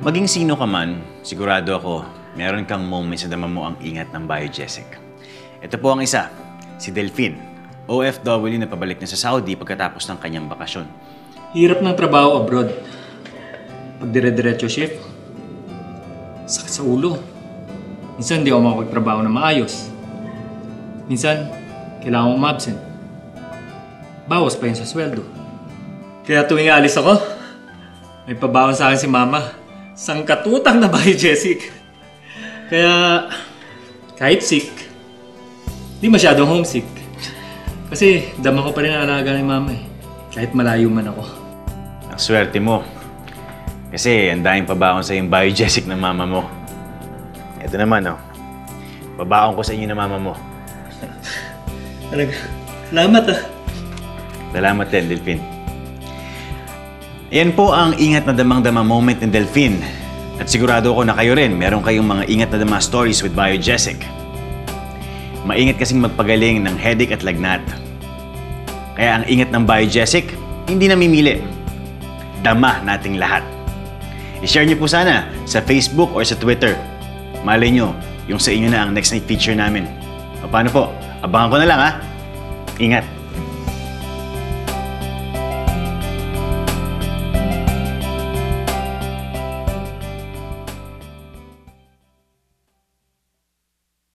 Maging sino ka man, sigurado ako, meron kang moment sa dama mo ang ingat ng Biogesic. Ito po ang isa, si Delphine, OFW na pabalik na sa Saudi pagkatapos ng kanyang bakasyon. Hirap ng trabaho abroad. Pag dire-diretso shift, sakit sa ulo. Minsan hindi ako makapagtrabaho na maayos. Minsan, kailangan kong ma-absent. Bawas pa yun sa sweldo. Kaya tuwing alis ako, may pabawan sa akin si mama. Sangkatutang na bahay, Jessic. Kaya, kahit sick, di masyadong homesick. Kasi dama ko pa rin ang alaga ni mama eh. Kahit malayo man ako. Ang swerte mo. Kasi ang daming pabaon sa yung Biogesic ng mama mo. Ito naman, oh. Pabaon ko sa inyo ng mama mo. Talaga. Salamat ah. Salamat din, Delphine. Yan po ang ingat na damang-dama moment ni Delphine. At sigurado ko na kayo rin, meron kayong mga ingat na dama stories with Biogesic. Maingat kasing magpagaling ng headache at lagnat. Kaya ang ingat ng Biogesic, hindi namimili. Dama nating lahat. I-share niyo po sana sa Facebook or sa Twitter. Malay niyo, yung sa inyo na ang next night feature namin. O paano po? Abangan ko na lang ha. Ingat!